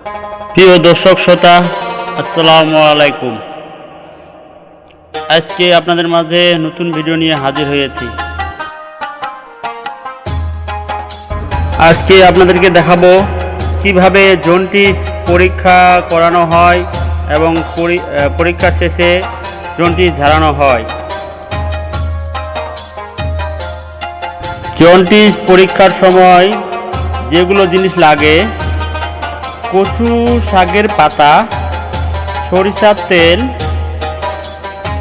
প্রিয় দর্শক, শ্রোতা, আসসালামু আলাইকুম। আজকে আপনাদের মাঝে নতুন ভিডিও নিয়ে হাজির হয়েছি। আজকে আপনাদেরকে দেখাবো কীভাবে জন্টিস পরীক্ষা করানো হয় এবং পরীক্ষা শেষে জন্টিস ঝাড়ানো হয়। জন্টিস পরীক্ষার সময় যেগুলো জিনিস লাগে কচু শাকের পাতা, সরিষার তেল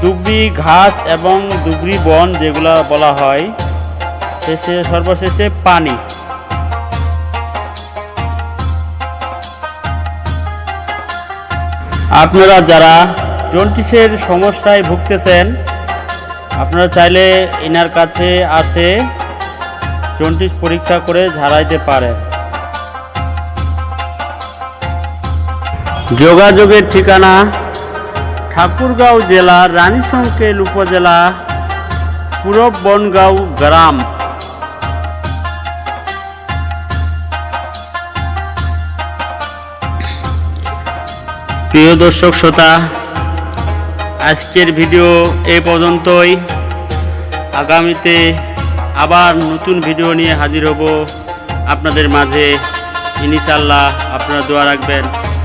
দুবরি ঘাস এবং দুবরি বন যেগুলো বলা হয়, শেষে সর্বশেষে পানি। আপনারা যারা জন্টিসের সমস্যায় ভুগতেছেন, আপনারা চাইলে এনার কাছে আসে জন্টিস পরীক্ষা করে ঝাড়াইতে পারেন। যোগাযোগের ঠিকানা ঠাকুরগাঁও জেলা রানীশঙ্কেল উপজেলা পূরব বনগাঁও গ্রাম। প্রিয় দর্শক শ্রোতা, আজকের ভিডিও এ পর্যন্তই। আগামীতে আবার নতুন ভিডিও নিয়ে হাজির হব আপনাদের মাঝে। ইনশাল্লাহ আপনারা দোয়া রাখবেন।